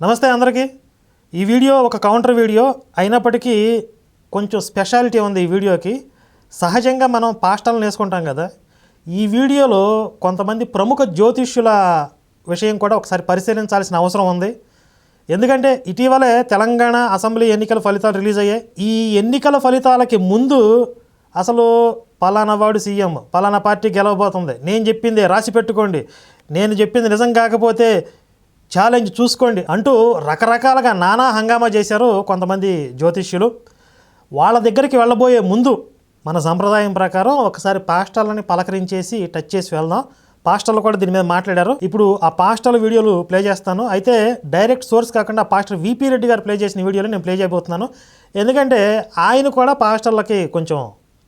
నమస్తే అందరికీ. ఈ వీడియో ఒక కౌంటర్ వీడియో. అయినప్పటికీ కొంచెం స్పెషాలిటీ ఉంది ఈ వీడియోకి. సహజంగా మనం పాస్టల్ని వేసుకుంటాం కదా. ఈ వీడియోలో కొంతమంది ప్రముఖ జ్యోతిష్యుల విషయం కూడా ఒకసారి పరిశీలించాల్సిన అవసరం ఉంది. ఎందుకంటే ఇటీవలే తెలంగాణ అసెంబ్లీ ఎన్నికల ఫలితాలు రిలీజ్ అయ్యాయి. ఈ ఎన్నికల ఫలితాలకి ముందు అసలు పలానా వాడు సీఎం పలానా పార్టీ గెలవబోతుంది. నేను చెప్పింది రాసి పెట్టుకోండి. నేను చెప్పింది నిజం కాకపోతే ఛాలెంజ్ చూసుకోండి అంటూ రకరకాలుగా నానా హంగామా చేశారు కొంతమంది జ్యోతిష్యులు. వాళ్ళ దగ్గరికి వెళ్ళబోయే ముందు మన సంప్రదాయం ప్రకారం ఒకసారి పాస్టర్లని పలకరించేసి టచ్ చేసి వెళ్దాం. పాస్టర్లు కూడా దీని మీద మాట్లాడారు. ఇప్పుడు ఆ పాస్టర్ల వీడియోలు ప్లే చేస్తాను. అయితే డైరెక్ట్ సోర్స్ కాకుండా pastor VP Reddy garu play చేసిన వీడియోలు నేను ప్లే చేయబోతున్నాను. ఎందుకంటే ఆయన కూడా పాస్టర్లకి కొంచెం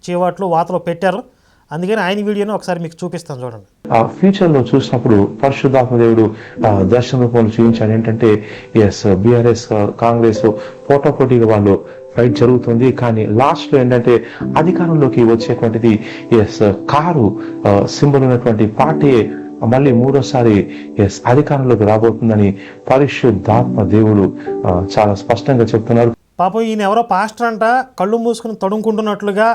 చీవాట్లు వాతలు పెట్టారు. అందుకని ఆయన వీడియోని ఒకసారి మీకు చూపిస్తాను చూడండి. ఆ ఫ్యూచర్లో చూసినప్పుడు పరిశుద్ధాత్మ దేవుడు దర్శన రూపంలో చూపించాడు ఏంటంటే ఎస్ బీఆర్ఎస్ కాంగ్రెస్ పోటాపోటీగా వాళ్ళు ఫైట్ జరుగుతుంది. కానీ లాస్ట్లో ఏంటంటే అధికారంలోకి వచ్చేటువంటిది ఎస్ కారు సింబల్ ఉన్నటువంటి పార్టీ మళ్ళీ మూడోసారి ఎస్ అధికారంలోకి రాబోతుందని పరిశుద్ధాత్మ దేవుడు చాలా స్పష్టంగా చెప్తున్నారు. పాపం ఈయన ఎవరో పాస్టర్ అంట కళ్ళు మూసుకుని తడుముకుంటున్నట్లుగా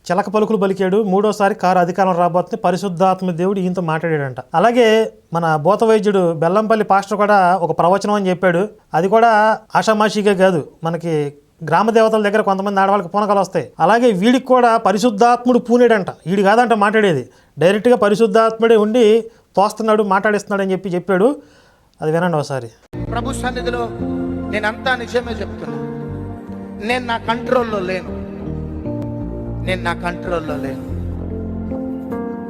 చిలక పలుకులు పలికాడు. మూడోసారి కారు అధికారం రాబోతుంది. పరిశుద్ధాత్మ దేవుడు ఈయనతో మాట్లాడాడంట. అలాగే మన భూత వైద్యుడు బెల్లంపల్లి పాస్టర్ కూడా ఒక ప్రవచనం అని చెప్పాడు. అది కూడా ఆషామాషిగా కాదు. మనకి గ్రామ దేవతల దగ్గర కొంతమంది ఆడవాళ్ళకి పూనకాలు వస్తాయి. అలాగే వీడికి కూడా పరిశుద్ధాత్ముడు పూనేడంట. వీడి కాదంట మాట్లాడేది. డైరెక్ట్గా పరిశుద్ధాత్ముడే ఉండి తోస్తున్నాడు మాట్లాడిస్తున్నాడు అని చెప్పి చెప్పాడు. అది వినండి ఒకసారి. ప్రభు సన్నిధిలో నేనంతా నిజమే చెప్తున్నా. నేను నా కంట్రోల్లో లేను. నేను నా కంట్రోల్లో లేను.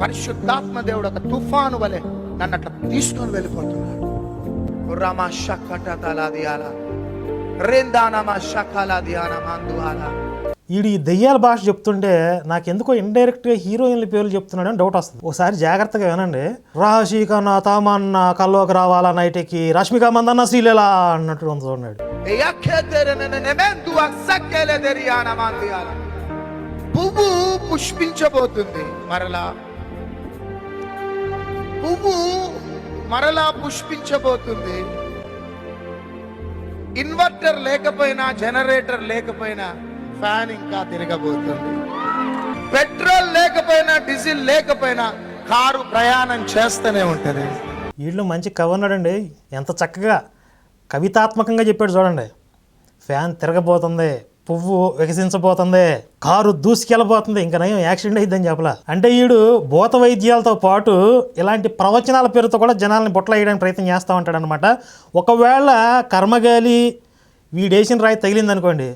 పరిశుద్ధాత్మ దేవుడు ఒక తుఫాను వలె నన్ను అట్లా తీసుకొని వెళ్ళిపోతున్నాడు. రామా రేందానమా వీడు ఈ దెయ్యాల భాష చెప్తుంటే నాకెందుకో ఇండైరెక్ట్గా హీరోయిన్ల పేర్లు చెప్తున్నాడని డౌట్ వస్తుంది. ఒకసారి జాగ్రత్తగా వినండి. రాశికన్న తామన్న కల్లోకి రావాలా నైట్కి? రష్మిక మందన్న శ్రీలీల అన్నట్టు ఉంది చూడండి పువ్వు పుష్పించబోతుంది. మరలా. పువ్వు మరలా పుష్పించబోతుంది. ఇన్వర్టర్ లేకపోయినా జనరేటర్ లేకపోయినా ఫ్యాన్ ఇంకా తిరగబోతుంది. పెట్రోల్ లేకపోయినా డీజిల్ లేకపోయినా కారు ప్రయాణం చేస్తూనే ఉంటుంది. వీళ్ళు మంచి కవి ఉన్నాడండి. ఎంత చక్కగా కవితాత్మకంగా చెప్పాడు చూడండి. ఫ్యాన్ తిరగబోతుంది. పువ్వు వికసించబోతుంది కారు దూసుకెళ్ళబోతుంది ఇంకా నయం యాక్సిడెంట్ అయిద్దని చెప్పలా. అంటే వీడు భూత వైద్యాలతో పాటు ఇలాంటి ప్రవచనాల పేరుతో కూడా జనాల్ని బుట్టలు వేయడానికి ప్రయత్నం చేస్తూ ఉంటాడు అనమాట ఒకవేళ కర్మగాలి వీడేసిన రాయి తగిలిందనుకోండి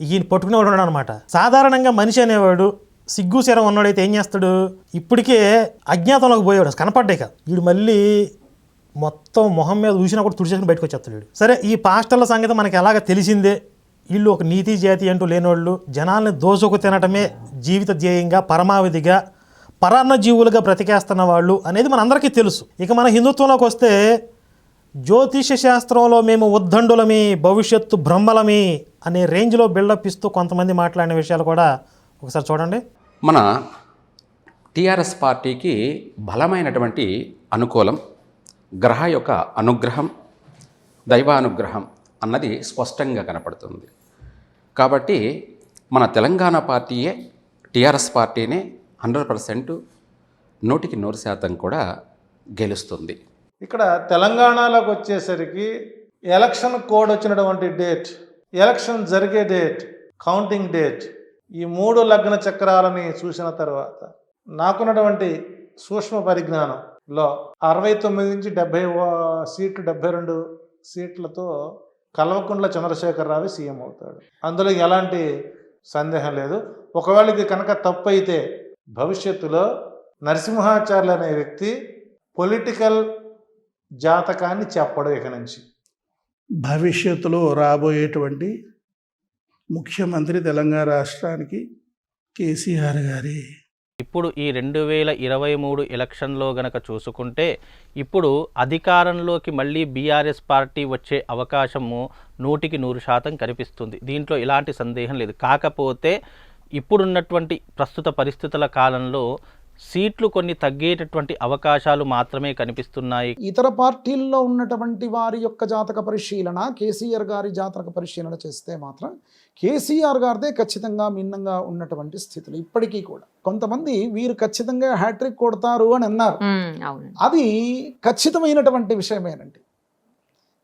ఈయన పట్టుకునేవాడు ఉన్నాడు అనమాట సాధారణంగా మనిషి అనేవాడు సిగ్గు శరం ఉన్నాడైతే ఏం చేస్తాడు? ఇప్పటికే అజ్ఞాతంలోకి పోయేవాడు అసలు కనపడ్డాక వీడు మళ్ళీ మొత్తం మొహం మీద చూసినా కూడా తుడిచేసుకుని బయటకు వచ్చేస్తాడు సరే ఈ పాస్టర్ల సంగతి మనకి ఎలాగ తెలిసిందే? వీళ్ళు ఒక నీతి జాతి అంటూ లేనివాళ్ళు జనాల్ని దోసుకు తినటమే జీవిత ధ్యేయంగా పరమావధిగా పరాన్న జీవులుగా బ్రతికేస్తున్న వాళ్ళు అనేది మనందరికీ తెలుసు. ఇక మన హిందుత్వంలోకి వస్తే జ్యోతిష శాస్త్రంలో మేము ఉద్దండులమి భవిష్యత్తు బ్రహ్మలమి అనే రేంజ్లో బిల్డప్ ఇస్తూ కొంతమంది మాట్లాడిన విషయాలు కూడా ఒకసారి చూడండి. మన టీఆర్ఎస్ పార్టీకి బలమైనటువంటి అనుకూలం గ్రహ యొక్క అనుగ్రహం దైవానుగ్రహం అన్నది స్పష్టంగా కనపడుతుంది. కాబట్టి మన తెలంగాణ పార్టీయే టీఆర్ఎస్ పార్టీనే హండ్రెడ్ పర్సెంట్ నూటికి నూరు శాతం కూడా గెలుస్తుంది. ఇక్కడ తెలంగాణలోకి వచ్చేసరికి ఎలక్షన్ కోడ్ వచ్చినటువంటి డేట్ ఎలక్షన్ జరిగే డేట్ కౌంటింగ్ డేట్ ఈ మూడు లగ్న చక్రాలని చూసిన తర్వాత నాకున్నటువంటి సూక్ష్మ పరిజ్ఞానంలో అరవై తొమ్మిది నుంచి డెబ్బై సీట్లు డెబ్బై రెండు సీట్లతో కల్వకుంట్ల చంద్రశేఖరరావు సీఎం అవుతాడు. అందులో ఎలాంటి సందేహం లేదు. ఒకవేళ ఇది కనుక తప్పు అయితే భవిష్యత్తులో నరసింహాచార్యులు అనే వ్యక్తి పొలిటికల్ జాతకాన్ని చెప్పడు ఇక నుంచి. భవిష్యత్తులో రాబోయేటువంటి ముఖ్యమంత్రి తెలంగాణ రాష్ట్రానికి కేసీఆర్ గారి ఇప్పుడు ఈ రెండు వేల ఇరవై మూడు ఎలక్షన్లో గనక చూసుకుంటే ఇప్పుడు అధికారంలోకి మళ్ళీ బీఆర్ఎస్ పార్టీ వచ్చే అవకాశము నూటికి నూరు శాతం కనిపిస్తుంది. దీంట్లో ఎలాంటి సందేహం లేదు. కాకపోతే ఇప్పుడున్నటువంటి ప్రస్తుత పరిస్థితుల కాలంలో సీట్లు కొన్ని తగ్గేటటువంటి అవకాశాలు మాత్రమే కనిపిస్తున్నాయి. ఇతర పార్టీల్లో ఉన్నటువంటి వారి యొక్క జాతక పరిశీలన కేసీఆర్ గారి జాతక పరిశీలన చేస్తే మాత్రం కేసీఆర్ గారిదే ఖచ్చితంగా భిన్నంగా ఉన్నటువంటి స్థితులు ఇప్పటికీ కూడా. కొంతమంది వీరు ఖచ్చితంగా హ్యాట్రిక్ కొడతారు అని అన్నారు. అది ఖచ్చితమైనటువంటి విషయమేనండి.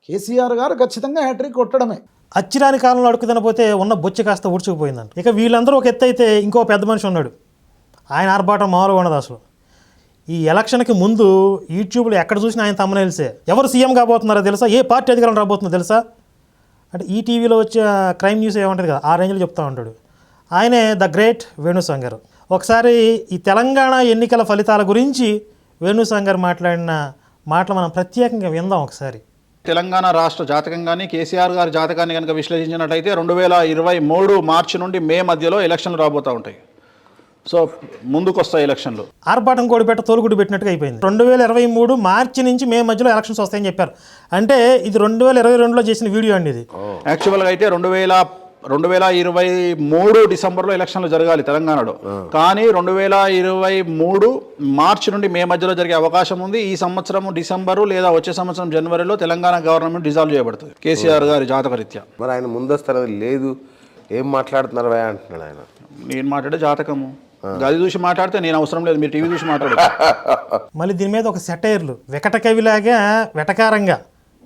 కేసీఆర్ గారు ఖచ్చితంగా హ్యాట్రిక్ కొట్టడమే. అచ్చిరాని కాలంలో అడుగు తినపోతే ఉన్న బొచ్చి కాస్త ఊడ్చుకుపోయిందంట. ఇక వీళ్ళందరూ ఒక ఎత్తు అయితే ఇంకో పెద్ద మనిషి ఉన్నాడు. ఆయన ఆర్భాటం మామూలుగా ఉండదు అసలు. ఈ ఎలక్షన్కి ముందు యూట్యూబ్లో ఎక్కడ చూసినా ఆయన తమ్మనేల్సే ఎవరు సీఎం కాబోతున్నారో తెలుసా? ఏ పార్టీ అధికారం రాబోతుందో తెలుసా? అంటే ఈటీవీలో వచ్చే క్రైమ్ న్యూస్ ఏమంటుంది కదా ఆ రేంజ్లో చెప్తా ఉంటాడు. ఆయనే ద గ్రేట్ వేణుసంగర్ ఒకసారి ఈ తెలంగాణ ఎన్నికల ఫలితాల గురించి వేణుసంగర్ మాట్లాడిన మాటలు మనం ప్రత్యేకంగా విందాం ఒకసారి. తెలంగాణ రాష్ట్ర జాతకం కానీ కేసీఆర్ గారి జాతకాన్ని కనుక విశ్లేషించినట్టయితే రెండు వేల ఇరవై మూడు మార్చి నుండి మే మధ్యలో ఎలక్షన్లు రాబోతూ ఉంటాయి. సో ముందుకు వస్తాయి ఎలక్షన్లు. ఆర్భాటం కోడిపెట్ట తోలుగుడు పెట్టినట్టుగా అయిపోయింది. రెండు వేల ఇరవై మూడు మార్చి నుంచి మే మధ్యలో ఎలక్షన్స్ వస్తాయని చెప్పారు. అంటే ఇది రెండు వేల ఇరవై రెండులో చేసిన వీడియో అండి ఇది. యాక్చువల్గా అయితే రెండు వేల రెండు వేల ఇరవై మూడు డిసెంబర్లో ఎలక్షన్లు జరగాలి తెలంగాణలో. కానీ రెండు వేల ఇరవై మూడు మార్చి నుండి మే మధ్యలో జరిగే అవకాశం ఉంది. ఈ సంవత్సరం డిసెంబరు లేదా వచ్చే సంవత్సరం జనవరిలో తెలంగాణ గవర్నమెంట్ డిజాల్వ్ చేయబడుతుంది. కేసీఆర్ గారి జాతక రీత్యా మరి ఆయన ముందస్తు లేదు. ఏం మాట్లాడుతున్నారు అంటున్నాడు ఆయన. నేను మాట్లాడే జాతకము. గది చూసి మాట్లాడితే నేను అవసరం లేదు మీరు టీవీ చూసి మాట్లాడు మళ్ళీ దీని మీద ఒక సెటైర్లు వికట కవిలాగా వెటకారంగా.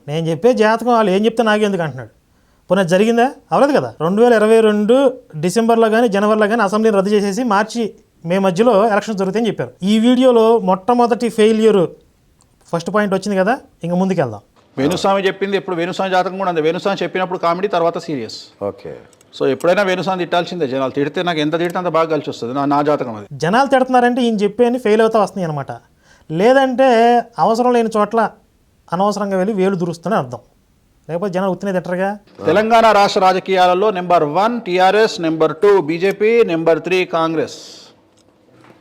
నేను చెప్పే జాతకం వాళ్ళు ఏం చెప్తే నాకెందుకు అంటున్నాడు. పునః జరిగిందా? అవ్వలేదు కదా. రెండు వేల ఇరవై రెండు డిసెంబర్లో కానీ జనవరిలో కానీ అసెంబ్లీని రద్దు చేసేసి మార్చి మే మధ్యలో ఎలక్షన్స్ జరుగుతాయని చెప్పారు. ఈ వీడియోలో మొట్టమొదటి ఫెయిల్యూర్ ఫస్ట్ పాయింట్ వచ్చింది కదా ఇంక ముందుకెళ్దాం. వేణుస్వామి చెప్పింది ఇప్పుడు వేణుస్వామి జాతకం కూడా ఉంది వేణుస్వామి చెప్పినప్పుడు కామెడీ తర్వాత సీరియస్ ఓకే. సో ఎప్పుడైనా వేణుస్వామి తిట్టాల్సిందే జనాలు. తిడితే నాకు ఎంత తిడితే అంత బాగా కలిసి వస్తుంది. నా నా జాతకం అది. జనాలు తిడుతున్నారంటే ఈయన చెప్పేని ఫెయిల్ అవుతా వస్తున్నాయి అనమాట లేదంటే అవసరం లేని చోట్ల అనవసరంగా వెళ్ళి వేలు దురుస్తూనే అర్థం. లేకపోతే జనాలు ఉత్తినే తిట్టరుగా? తెలంగాణ రాష్ట్ర రాజకీయాలలో number one TRS number two BJP number three Congress.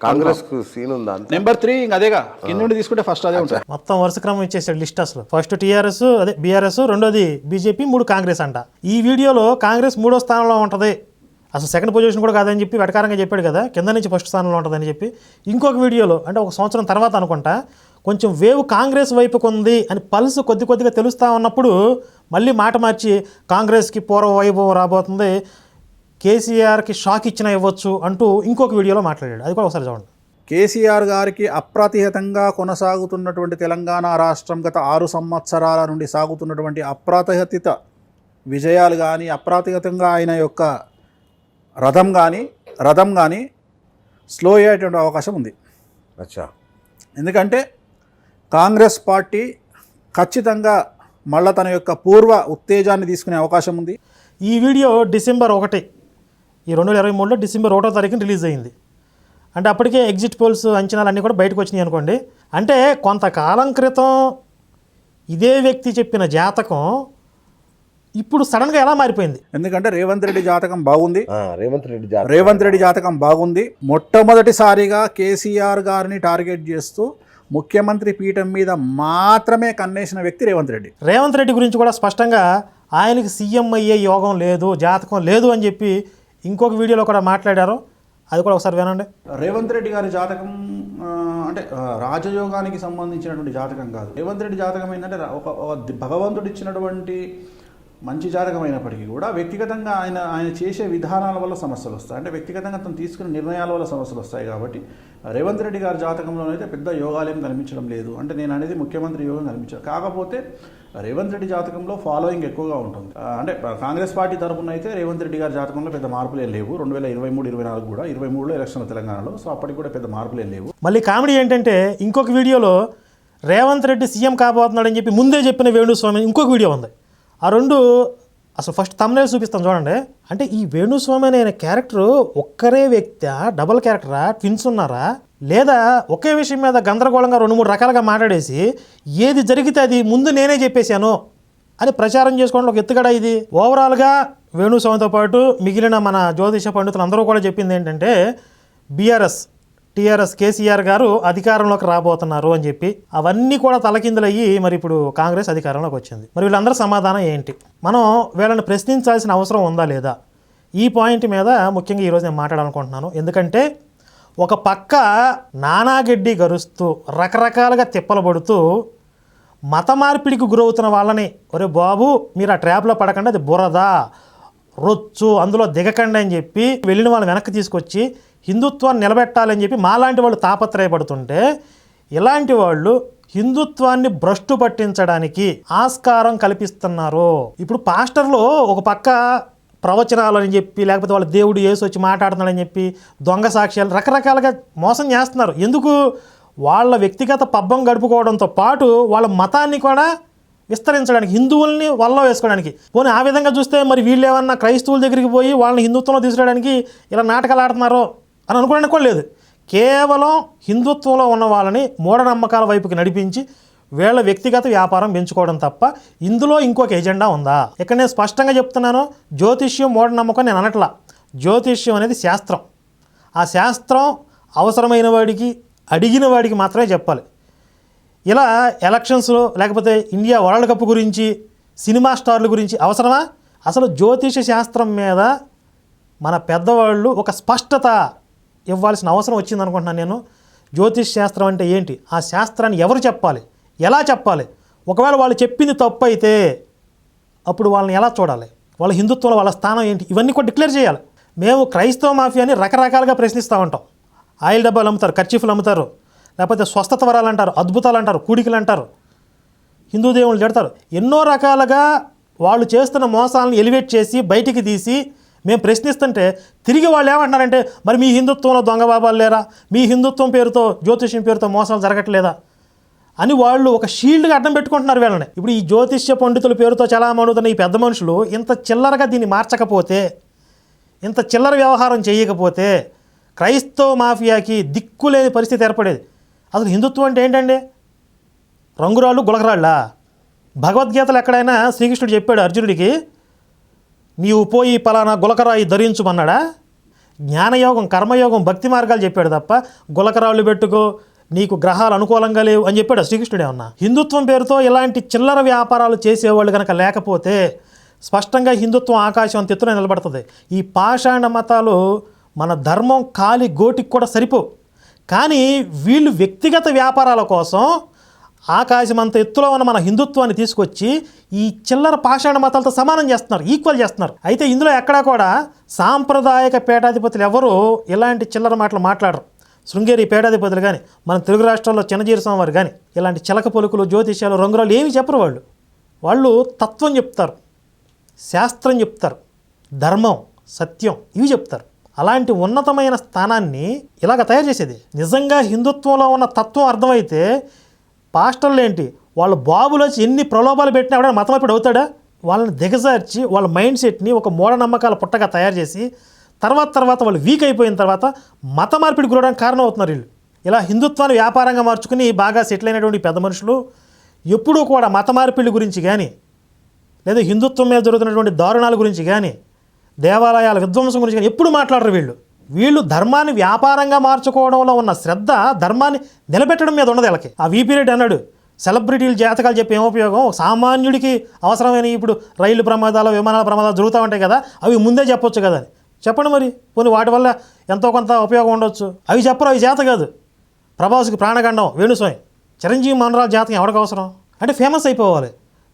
కాంగ్రెస్కు సీన్ ఉందా అంత? నెంబర్ త్రీ ఇంక అదేగా. కింద నుండి తీసుకుంటే ఫస్ట్ అదే ఉంటుంది. మొత్తం వరుస క్రమం ఇచ్చేసాడు లిస్ట్ అసలు. ఫస్ట్ టీఆర్ఎస్ అదే బీఆర్ఎస్ రెండోది బీజేపీ మూడు కాంగ్రెస్ అంట. ఈ వీడియోలో కాంగ్రెస్ మూడో స్థానంలో ఉంటుంది. అసలు సెకండ్ పొజిషన్ కూడా కాదని చెప్పి వెటకారంగా చెప్పాడు కదా కింద నుంచి ఫస్ట్ స్థానంలో ఉంటుందని చెప్పి. ఇంకొక వీడియోలో అంటే ఒక సంవత్సరం తర్వాత అనుకుంటా కొంచెం వేవ్ కాంగ్రెస్ వైపుకు ఉంది అని పల్స్ కొద్ది కొద్దిగా తెలుస్తూ ఉన్నప్పుడు మళ్ళీ మాట మార్చి కాంగ్రెస్కి పూర్వ వైభవం రాబోతుంది. కేసీఆర్కి షాక్ ఇచ్చిన ఇవ్వచ్చు అంటూ ఇంకొక వీడియోలో మాట్లాడాడు. అది కూడా ఒకసారి చూడండి. కేసీఆర్ గారికి అప్రతిహతంగా కొనసాగుతున్నటువంటి తెలంగాణ రాష్ట్రం గత ఆరు సంవత్సరాల నుండి సాగుతున్నటువంటి అప్రాతిహతిత విజయాలు కానీ అప్రాతిహతంగా ఆయన యొక్క రథం కానీ రథం కానీ స్లో అయ్యేటువంటి అవకాశం ఉంది. అచ్చా. ఎందుకంటే కాంగ్రెస్ పార్టీ ఖచ్చితంగా మళ్ళా తన యొక్క పూర్వ ఉత్తేజాన్ని తీసుకునే అవకాశం ఉంది. ఈ వీడియో డిసెంబర్ ఒకటి ఈ రెండు వేల ఇరవై మూడులో డిసెంబర్ ఒకటో తారీఖున రిలీజ్ అయింది. అంటే అప్పటికే ఎగ్జిట్ పోల్స్ అంచనాలు అన్నీ కూడా బయటకు వచ్చినాయి అనుకోండి. అంటే కొంతకాలం క్రితం ఇదే వ్యక్తి చెప్పిన జాతకం ఇప్పుడు సడన్గా ఎలా మారిపోయింది? ఎందుకంటే రేవంత్ రెడ్డి జాతకం బాగుంది. ఆ, రేవంత్ రెడ్డి జాతకం. రేవంత్ రెడ్డి జాతకం బాగుంది. మొట్టమొదటిసారిగా కేసీఆర్ గారిని టార్గెట్ చేస్తూ ముఖ్యమంత్రి పీఠం మీద మాత్రమే కన్నేసిన వ్యక్తి రేవంత్ రెడ్డి. రేవంత్ రెడ్డి గురించి కూడా స్పష్టంగా ఆయనకి సీఎం అయ్యే యోగం లేదు జాతకం లేదు అని చెప్పి ఇంకొక వీడియోలో కూడా మాట్లాడారు. అది కూడా ఒకసారి వినండి. రేవంత్ రెడ్డి గారి జాతకం అంటే రాజయోగానికి సంబంధించినటువంటి జాతకం కాదు. రేవంత్ రెడ్డి జాతకం ఏంటంటే ఒక భగవంతుడు ఇచ్చినటువంటి మంచి జాతకం అయినప్పటికీ కూడా వ్యక్తిగతంగా ఆయన ఆయన చేసే విధానాల వల్ల సమస్యలు వస్తాయి. అంటే వ్యక్తిగతంగా తను తీసుకునే నిర్ణయాల వల్ల సమస్యలు వస్తాయి కాబట్టి రేవంత్ రెడ్డి గారి జాతకంలోనైతే పెద్ద యోగాలేం కనిపించడం లేదు. అంటే నేను అనేది ముఖ్యమంత్రి యోగం కనిపించాను కాకపోతే రేవంత్ రెడ్డి జాతకంలో ఫాలోయింగ్ ఎక్కువగా ఉంటుంది. అంటే కాంగ్రెస్ పార్టీ తరపున అయితే రేవంత్ రెడ్డి గారి జాతకంలో పెద్ద మార్పులు ఏం లేవు. రెండు వేల ఇరవై మూడు ఇరవై నాలుగు కూడా ఇరవై మూడులో ఎలక్షన్ తెలంగాణలో. సో అప్పటికి కూడా పెద్ద మార్పులు ఏం లేవు. మళ్ళీ కామెడీ ఏంటంటే ఇంకొక వీడియోలో రేవంత్ రెడ్డి సీఎం కాబోతున్నాడని చెప్పి ముందే చెప్పిన వేణుస్వామి ఇంకొక వీడియో ఉంది. ఆ రెండు అసలు ఫస్ట్ తమ్నే చూపిస్తాను చూడండి. అంటే ఈ వేణుస్వామి అనే క్యారెక్టర్ ఒక్కరే వ్యక్తి డబల్ క్యారెక్టరా? ట్విన్స్ ఉన్నారా? లేదా ఒకే విషయం మీద గందరగోళంగా రెండు మూడు రకాలుగా మాట్లాడేసి ఏది జరిగితే అది ముందు నేనే చెప్పేశాను అని ప్రచారం చేసుకోవడం ఒక ఎత్తుగడ ఇది. ఓవరాల్గా వేణుస్వామితో పాటు మిగిలిన మన జ్యోతిష పండితులు అందరూ కూడా చెప్పింది ఏంటంటే బీఆర్ఎస్ టీఆర్ఎస్ కేసీఆర్ గారు అధికారంలోకి రాబోతున్నారు అని చెప్పి అవన్నీ కూడా తలకిందులయ్యి మరి ఇప్పుడు కాంగ్రెస్ అధికారంలోకి వచ్చింది. మరి వీళ్ళందరూ సమాధానం ఏంటి? మనం వీళ్ళని ప్రశ్నించాల్సిన అవసరం ఉందా లేదా? ఈ పాయింట్ మీద ముఖ్యంగా ఈరోజు నేను మాట్లాడాలనుకుంటున్నాను. ఎందుకంటే ఒక పక్క నానాగడ్డి గరుస్తూ రకరకాలుగా తిప్పలు పడుతూ మత మార్పిడికి గురవుతున్న వాళ్ళని ఒరే బాబు మీరు ఆ ట్రాప్లో పడకండి అది బురద రొచ్చు అందులో దిగకండి అని చెప్పి వెళ్ళిన వాళ్ళని వెనక్కి తీసుకొచ్చి హిందుత్వాన్ని నిలబెట్టాలని చెప్పి మాలాంటి వాళ్ళు తాపత్రయపడుతుంటే ఇలాంటి వాళ్ళు హిందుత్వాన్ని భ్రష్టు పట్టించడానికి ఆస్కారం కల్పిస్తున్నారు. ఇప్పుడు పాస్టర్లు ఒక పక్క ప్రవచనాలని చెప్పి లేకపోతే వాళ్ళ దేవుడు ఏసు వచ్చి మాట్లాడుతున్నాడని చెప్పి దొంగ సాక్ష్యాలు రకరకాలుగా మోసం చేస్తున్నారు. ఎందుకు? వాళ్ళ వ్యక్తిగత పబ్బం గడుపుకోవడంతో పాటు వాళ్ళ మతాన్ని కూడా విస్తరించడానికి హిందువుల్ని వల్ల వేసుకోవడానికి. పోనీ ఆ విధంగా చూస్తే మరి వీళ్ళు ఏమన్నా క్రైస్తవుల దగ్గరికి పోయి వాళ్ళని హిందుత్వంలో తీసుకురావడానికి ఇలా నాటకాలు ఆడుతున్నారో అని అనుకోవడానికి కూడా లేదు. కేవలం హిందుత్వంలో ఉన్న వాళ్ళని మూఢనమ్మకాల వైపుకి నడిపించి వీళ్ళ వ్యక్తిగత వ్యాపారం పెంచుకోవడం తప్ప ఇందులో ఇంకొక ఎజెండా ఉందా? ఇక్కడ నేను స్పష్టంగా చెప్తున్నాను జ్యోతిష్యం మూఢనమ్మకం నేను అనట్లా. జ్యోతిష్యం అనేది శాస్త్రం. ఆ శాస్త్రం అవసరమైన వాడికి అడిగిన వాడికి మాత్రమే చెప్పాలి. ఇలా ఎలక్షన్స్లో లేకపోతే ఇండియా వరల్డ్ కప్ గురించి సినిమా స్టార్ల గురించి అవసరమా? అసలు జ్యోతిష శాస్త్రం మీద మన పెద్దవాళ్ళు ఒక స్పష్టత ఇవ్వాల్సిన అవసరం వచ్చింది అనుకుంటున్నాను నేను. జ్యోతిష్ శాస్త్రం అంటే ఏంటి? ఆ శాస్త్రాన్ని ఎవరు చెప్పాలి? ఎలా చెప్పాలి? ఒకవేళ వాళ్ళు చెప్పింది తప్పు అయితే అప్పుడు వాళ్ళని ఎలా చూడాలి? వాళ్ళ హిందుత్వంలో వాళ్ళ స్థానం ఏంటి? ఇవన్నీ కూడా డిక్లేర్ చేయాలి. మేము క్రైస్తవ మాఫియాని రకరకాలుగా ప్రశ్నిస్తూ ఉంటాం. ఆయిల్ డబ్బాలు అమ్ముతారు ఖర్చీఫ్లు అమ్ముతారు లేకపోతే స్వస్థత వరాలు అంటారు అద్భుతాలు అంటారు కూడికలు అంటారు హిందూ దేవుళ్ళు తిడతారు. ఎన్నో రకాలుగా వాళ్ళు చేస్తున్న మోసాలను ఎలివేట్ చేసి బయటికి తీసి మేము ప్రశ్నిస్తుంటే తిరిగి వాళ్ళు ఏమంటున్నారంటే మరి మీ హిందుత్వంలో దొంగ బాబాలు లేరా? మీ హిందుత్వం పేరుతో జ్యోతిష్యం పేరుతో మోసాలు జరగట్లేదా? అని వాళ్ళు ఒక షీల్డ్గా అడ్డం పెట్టుకుంటున్నారు వీళ్ళని. ఇప్పుడు ఈ జ్యోతిష్య పండితుల పేరుతో చాలా అవుతున్న ఈ పెద్ద మనుషులు ఇంత చిల్లరగా దీన్ని మార్చకపోతే ఇంత చిల్లర వ్యవహారం చేయకపోతే క్రైస్తవ మాఫియాకి దిక్కులేని పరిస్థితి ఏర్పడేది. అసలు హిందుత్వం అంటే ఏంటండి? రంగురాళ్ళు గులకరాళ్ళా? భగవద్గీతలు ఎక్కడైనా శ్రీకృష్ణుడు చెప్పాడు అర్జునుడికి నీవు పోయి పలానా గులకరాయి ధరించుమన్నాడా జ్ఞానయోగం కర్మయోగం భక్తి మార్గాలు చెప్పాడు తప్ప గులకరాళ్ళు పెట్టుకో నీకు గ్రహాలు అనుకూలంగా లేవు అని చెప్పాడు శ్రీకృష్ణుడే అన్న హిందుత్వం పేరుతో ఇలాంటి చిల్లర వ్యాపారాలు చేసేవాళ్ళు కనుక లేకపోతే స్పష్టంగా హిందుత్వం ఆకాశం అంత ఎత్తున నిలబడుతుంది. ఈ పాషాణ మతాలు మన ధర్మం కాలి గోటికి కూడా సరిపోవు. కానీ వీళ్ళు వ్యక్తిగత వ్యాపారాల కోసం ఆకాశం అంత ఎత్తులో ఉన్న మన హిందుత్వాన్ని తీసుకొచ్చి ఈ చిల్లర పాషాణ మతాలతో సమానం చేస్తున్నారు ఈక్వల్ చేస్తున్నారు. అయితే ఇందులో ఎక్కడా కూడా సాంప్రదాయక పీఠాధిపతులు ఎవరు ఇలాంటి చిల్లర మాటలు మాట్లాడరు. శృంగేరి పేడాధిపతులు కానీ మన తెలుగు రాష్ట్రాల్లో చిన్నజీరు స్వామివారు కానీ ఇలాంటి చిలక పలుకులు జ్యోతిష్యాలు రంగురాలు ఏమి చెప్పరు వాళ్ళు. వాళ్ళు తత్వం చెప్తారు శాస్త్రం చెప్తారు ధర్మం సత్యం ఇవి చెప్తారు. అలాంటి ఉన్నతమైన స్థానాన్ని ఇలాగ తయారు చేసేది. నిజంగా హిందుత్వంలో ఉన్న తత్వం అర్థమైతే పాస్టర్లు ఏంటి? వాళ్ళ బాబులు వచ్చి ఎన్ని ప్రలోభాలు పెట్టినా ఎవడైనా మతం అవుతాడా? వాళ్ళని దిగజార్చి వాళ్ళ మైండ్ సెట్ని ఒక మూఢనమ్మకాల పుట్టగా తయారు చేసి తర్వాత తర్వాత వాళ్ళు వీక్ అయిపోయిన తర్వాత మత మార్పిడి గురవడానికి కారణం అవుతున్నారు వీళ్ళు. ఇలా హిందుత్వాన్ని వ్యాపారంగా మార్చుకుని బాగా సెటిల్ అయినటువంటి పెద్ద మనుషులు ఎప్పుడూ కూడా మత మార్పిడి గురించి కానీ లేదా హిందుత్వం మీద జరుగుతున్నటువంటి దారుణాల గురించి కానీ దేవాలయాల విధ్వంసం గురించి కానీ ఎప్పుడు మాట్లాడరు వీళ్ళు. వీళ్ళు ధర్మాన్ని వ్యాపారంగా మార్చుకోవడంలో ఉన్న శ్రద్ధ ధర్మాన్ని నిలబెట్టడం మీద ఉన్నది వీళ్ళకి. ఆ వీపీ రెడ్డి అన్నాడు సెలబ్రిటీలు జాతకాలు చెప్పి ఏం ఉపయోగం? సామాన్యుడికి అవసరమైన ఇప్పుడు రైలు ప్రమాదాలు విమానాల ప్రమాదాలు జరుగుతూ ఉంటాయి కదా అవి ముందే చెప్పొచ్చు కదా అని. చెప్పండి మరి పోనీ వాటి వల్ల ఎంతో కొంత ఉపయోగం ఉండొచ్చు. అవి చెప్పరు అవి జాత కాదు. ప్రభాస్కి ప్రాణగండం వేణుస్వామి. చిరంజీవి మనరాజు జాతకం ఎవరికి అవసరం? అంటే ఫేమస్ అయిపోవాలి.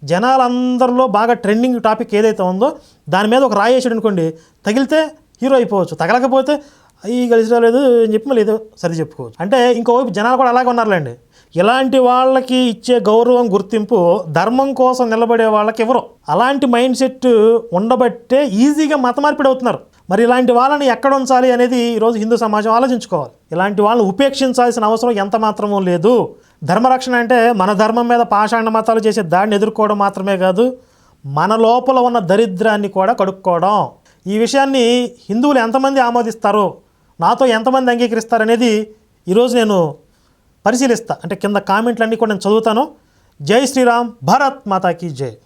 జనాలందరిలో బాగా ట్రెండింగ్ టాపిక్ ఏదైతే ఉందో దాని మీద ఒక రాయేసాడు అనుకోండి తగిలితే హీరో అయిపోవచ్చు. తగలకపోతే అయ్యి కలిసి రాలేదు అని చెప్పి మళ్ళీ ఏదో సరి చెప్పుకోవచ్చు. అంటే ఇంకోవైపు జనాలు కూడా అలాగే ఉన్నారులేండి. ఇలాంటి వాళ్ళకి ఇచ్చే గౌరవం గుర్తింపు ధర్మం కోసం నిలబడే వాళ్ళకి ఎవరు? అలాంటి మైండ్ సెట్ ఉండబట్టే ఈజీగా మత మార్పిడి అవుతున్నారు. మరి ఇలాంటి వాళ్ళని ఎక్కడ ఉంచాలి అనేది ఈరోజు హిందూ సమాజం ఆలోచించుకోవాలి. ఇలాంటి వాళ్ళని ఉపేక్షించాల్సిన అవసరం ఎంత మాత్రమూ లేదు. ధర్మరక్షణ అంటే మన ధర్మం మీద పాషాణ మతాలు చేసే దాడిని ఎదుర్కోవడం మాత్రమే కాదు మన లోపల ఉన్న దరిద్రాన్ని కూడా కడుక్కోవడం. ఈ విషయాన్ని హిందువులు ఎంతమంది ఆమోదిస్తారో నాతో ఎంతమంది అంగీకరిస్తారనేది ఈరోజు నేను పరిశీలిస్తా. అంటే కింద కామెంట్లన్నీ కూడా నేను చదువుతాను. జై శ్రీరామ్ భారత్ మాతాకి జై.